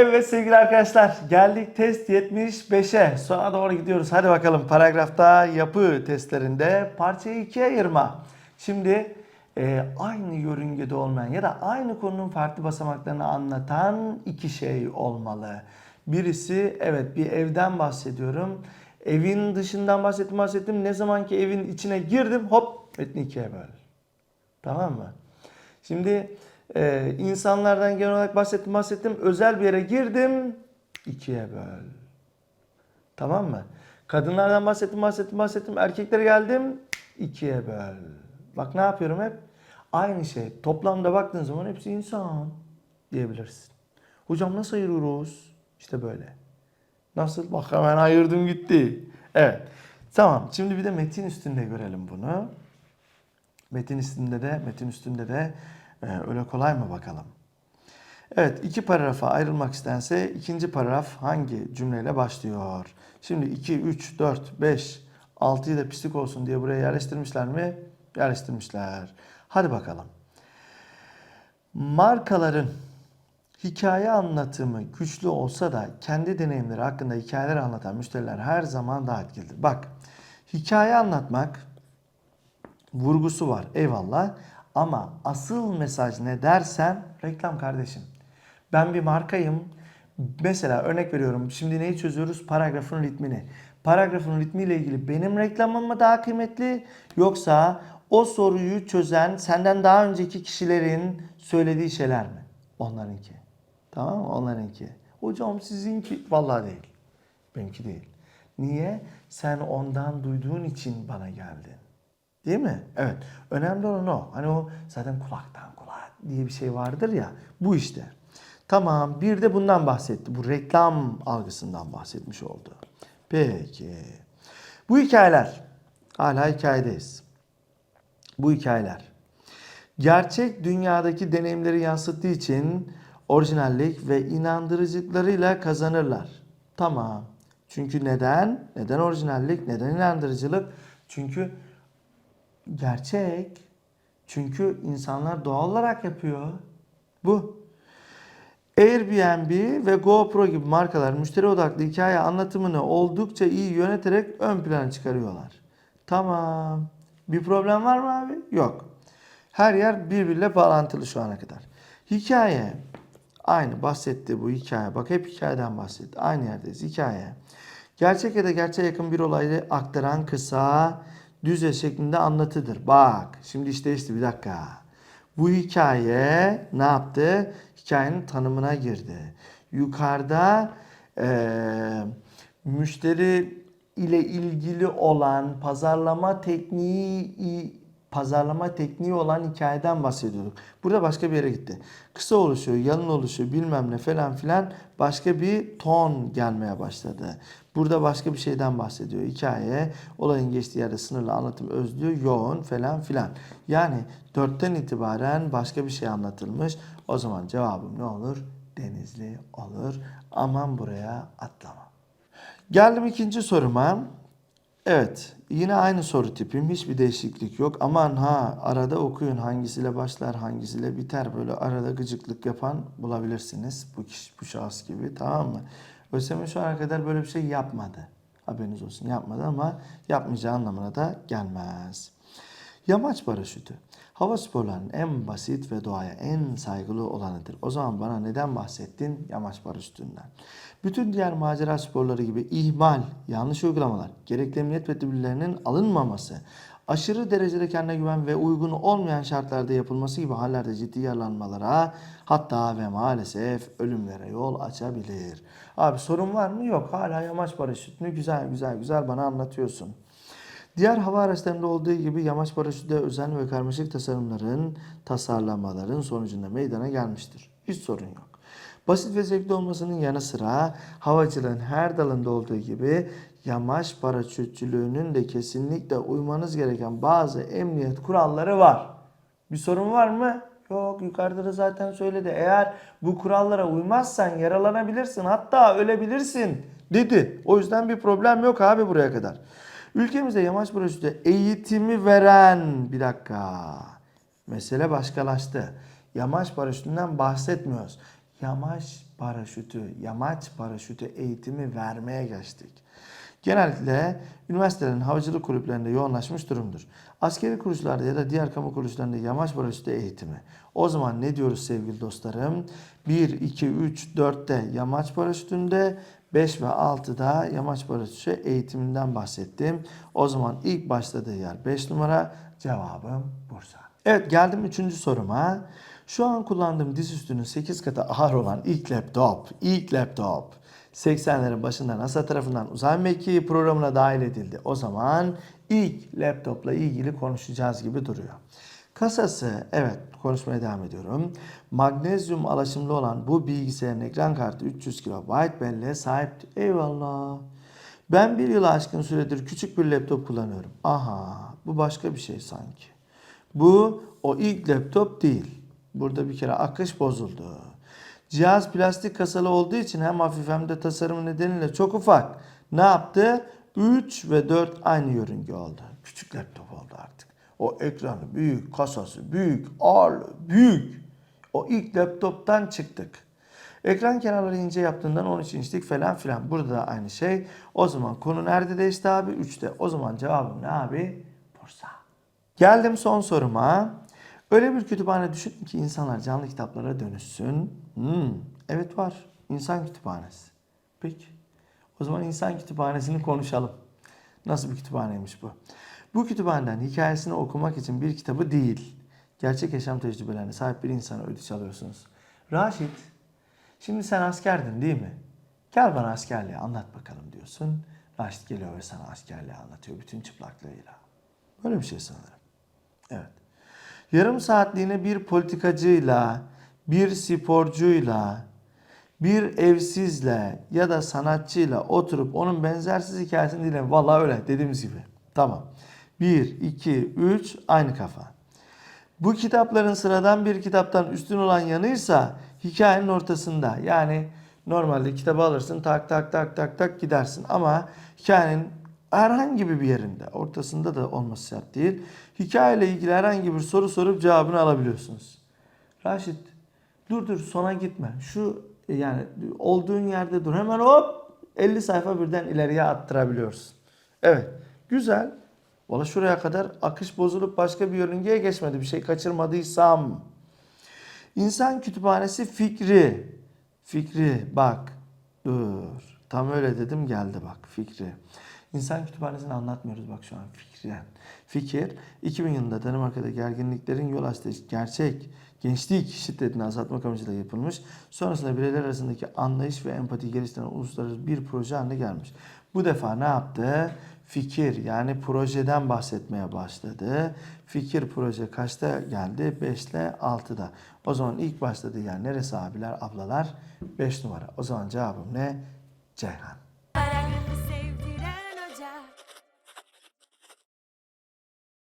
Evet sevgili arkadaşlar geldik test 75'e. Sona doğru gidiyoruz. Hadi bakalım paragrafta yapı testlerinde parçayı ikiye ayırma. Şimdi e, aynı yörüngede olmayan ya da aynı konunun farklı basamaklarını anlatan iki şey olmalı. Birisi evet bir evden bahsediyorum. Evin dışından bahsettim bahsettim. Ne zaman ki evin içine girdim hop metni ikiye böl. Tamam mı? Şimdi e, insanlardan genel olarak bahsettim bahsettim. Özel bir yere girdim. ikiye böl. Tamam mı? Kadınlardan bahsettim bahsettim bahsettim. Erkeklere geldim. ikiye böl. Bak ne yapıyorum hep? Aynı şey. Toplamda baktığın zaman hepsi insan diyebilirsin. Hocam nasıl ayırıyoruz? İşte böyle. Nasıl? Bak hemen ayırdım gitti. Evet. Tamam. Şimdi bir de metin üstünde görelim bunu. Metin üstünde de metin üstünde de öyle kolay mı bakalım? Evet iki paragrafa ayrılmak istense ikinci paragraf hangi cümleyle başlıyor? Şimdi 2, 3, 4, 5, 6'yı da pislik olsun diye buraya yerleştirmişler mi? Yerleştirmişler. Hadi bakalım. Markaların hikaye anlatımı güçlü olsa da kendi deneyimleri hakkında hikayeler anlatan müşteriler her zaman daha etkilidir. Bak hikaye anlatmak vurgusu var eyvallah ama asıl mesaj ne dersen reklam kardeşim. Ben bir markayım. Mesela örnek veriyorum. Şimdi neyi çözüyoruz? Paragrafın ritmini. Paragrafın ritmiyle ilgili benim reklamım mı daha kıymetli yoksa o soruyu çözen senden daha önceki kişilerin söylediği şeyler mi? Onlarınki. Tamam mı? Onlarınki. Hocam sizinki vallahi değil. Benimki değil. Niye? Sen ondan duyduğun için bana geldin. Değil mi? Evet. Önemli olan o. Hani o zaten kulaktan kulağa diye bir şey vardır ya. Bu işte. Tamam. Bir de bundan bahsetti. Bu reklam algısından bahsetmiş oldu. Peki. Bu hikayeler. Hala hikayedeyiz. Bu hikayeler. Gerçek dünyadaki deneyimleri yansıttığı için orijinallik ve inandırıcılıklarıyla kazanırlar. Tamam. Çünkü neden? Neden orijinallik? Neden inandırıcılık? Çünkü gerçek. Çünkü insanlar doğal olarak yapıyor. Bu. Airbnb ve GoPro gibi markalar müşteri odaklı hikaye anlatımını oldukça iyi yöneterek ön plana çıkarıyorlar. Tamam. Bir problem var mı abi? Yok. Her yer birbiriyle bağlantılı şu ana kadar. Hikaye aynı bahsetti bu hikaye. Bak hep hikayeden bahsetti. Aynı yerdeyiz. Hikaye. Gerçek ya da gerçeğe yakın bir olayı aktaran kısa, düz şeklinde anlatıdır. Bak şimdi işte işte bir dakika. Bu hikaye ne yaptı? Hikayenin tanımına girdi. Yukarıda eee, müşteri ile ilgili olan pazarlama tekniği pazarlama tekniği olan hikayeden bahsediyorduk. Burada başka bir yere gitti. Kısa oluşuyor, yalın oluşuyor, bilmem ne falan filan başka bir ton gelmeye başladı. Burada başka bir şeyden bahsediyor. Hikaye olayın geçtiği yerde sınırlı anlatım özlüyor, yoğun falan filan. Yani dörtten itibaren başka bir şey anlatılmış. O zaman cevabım ne olur? Denizli olur. Aman buraya atlama. Geldim ikinci soruma. Evet, yine aynı soru tipim. Hiçbir değişiklik yok. Aman ha, arada okuyun hangisiyle başlar, hangisiyle biter. Böyle arada gıcıklık yapan bulabilirsiniz. Bu kişi, bu şahıs gibi, tamam mı? ÖSYM şu ana kadar böyle bir şey yapmadı. Haberiniz olsun yapmadı ama yapmayacağı anlamına da gelmez. Yamaç paraşütü. Hava sporlarının en basit ve doğaya en saygılı olanıdır. O zaman bana neden bahsettin? Yamaç paraşütünden. Bütün diğer macera sporları gibi ihmal, yanlış uygulamalar, gerekli emniyet tedbirlerinin alınmaması, aşırı derecede kendine güven ve uygun olmayan şartlarda yapılması gibi hallerde ciddi yaralanmalara hatta ve maalesef ölümlere yol açabilir. Abi sorun var mı? Yok. Hala yamaç paraşütünü güzel güzel güzel bana anlatıyorsun. Diğer hava araçlarında olduğu gibi yamaç paraşütü de özenli ve karmaşık tasarımların, tasarlamaların sonucunda meydana gelmiştir. Hiç sorun yok. Basit ve zevkli olmasının yanı sıra havacılığın her dalında olduğu gibi yamaç paraşütçülüğünün de kesinlikle uymanız gereken bazı emniyet kuralları var. Bir sorun var mı? Yok yukarıda da zaten söyledi. Eğer bu kurallara uymazsan yaralanabilirsin hatta ölebilirsin dedi. O yüzden bir problem yok abi buraya kadar. Ülkemizde yamaç paraşütü eğitimi veren bir dakika. Mesele başkalaştı. Yamaç paraşütünden bahsetmiyoruz. Yamaç paraşütü, yamaç paraşütü eğitimi vermeye geçtik. Genellikle üniversitelerin havacılık kulüplerinde yoğunlaşmış durumdur. Askeri kuruluşlarda ya da diğer kamu kuruluşlarında yamaç paraşütü eğitimi. O zaman ne diyoruz sevgili dostlarım? 1, 2, 3, 4'te yamaç paraşütünde 5 ve 6'da yamaç paraşütü eğitiminden bahsettim. O zaman ilk başladığı yer 5 numara. Cevabım Bursa. Evet geldim 3. soruma. Şu an kullandığım dizüstünün 8 katı ağır olan ilk laptop, ilk laptop 80'lerin başında NASA tarafından uzay mekiği programına dahil edildi. O zaman ilk laptopla ilgili konuşacağız gibi duruyor. Kasası, evet konuşmaya devam ediyorum. Magnezyum alaşımlı olan bu bilgisayarın ekran kartı 300 KB belleğe sahipti. Eyvallah. Ben bir yılı aşkın süredir küçük bir laptop kullanıyorum. Aha bu başka bir şey sanki. Bu o ilk laptop değil. Burada bir kere akış bozuldu. Cihaz plastik kasalı olduğu için hem hafif hem de tasarımı nedeniyle çok ufak. Ne yaptı? 3 ve 4 aynı yörünge oldu. Küçük laptop oldu artık. O ekranı büyük, kasası büyük, ağırlığı büyük. O ilk laptoptan çıktık. Ekran kenarları ince yaptığından 13 inçlik falan filan. Burada da aynı şey. O zaman konu nerede değişti abi? 3'te. O zaman cevabım ne abi? Bursa. Geldim son soruma. Öyle bir kütüphane düşünün ki insanlar canlı kitaplara dönüşsün. Hmm, evet var. İnsan kütüphanesi. Peki. O zaman insan kütüphanesini konuşalım. Nasıl bir kütüphaneymiş bu? Bu kütüphaneden hikayesini okumak için bir kitabı değil, gerçek yaşam tecrübelerine sahip bir insana ödünç alıyorsunuz. Raşit, şimdi sen askerdin değil mi? Gel bana askerliği anlat bakalım diyorsun. Raşit geliyor ve sana askerliği anlatıyor bütün çıplaklığıyla. Böyle bir şey sanırım. Evet. Yarım saatliğine bir politikacıyla, bir sporcuyla, bir evsizle ya da sanatçıyla oturup onun benzersiz hikayesini dinle. Vallahi öyle dediğimiz gibi. Tamam. 1, 2, 3 aynı kafa. Bu kitapların sıradan bir kitaptan üstün olan yanıysa hikayenin ortasında. Yani normalde kitabı alırsın tak tak tak tak tak gidersin ama hikayenin herhangi bir yerinde ortasında da olması şart değil. Hikayeyle ilgili herhangi bir soru sorup cevabını alabiliyorsunuz. Raşit dur dur sona gitme. Şu yani olduğun yerde dur. Hemen hop 50 sayfa birden ileriye attırabiliyorsun. Evet güzel. Valla şuraya kadar akış bozulup başka bir yörüngeye geçmedi. Bir şey kaçırmadıysam. İnsan kütüphanesi fikri. Fikri bak. Dur. Tam öyle dedim geldi bak fikri. İnsan kütüphanesini anlatmıyoruz bak şu an fikren. Fikir 2000 yılında Danimarka'da gerginliklerin yol açtığı gerçek gençlik şiddetini azaltmak amacıyla yapılmış. Sonrasında bireyler arasındaki anlayış ve empati geliştiren uluslararası bir proje haline gelmiş. Bu defa ne yaptı? Fikir yani projeden bahsetmeye başladı. Fikir proje kaçta geldi? 5 ile 6'da. O zaman ilk başladığı yer neresi abiler, ablalar? 5 numara. O zaman cevabım ne? Ceyhan.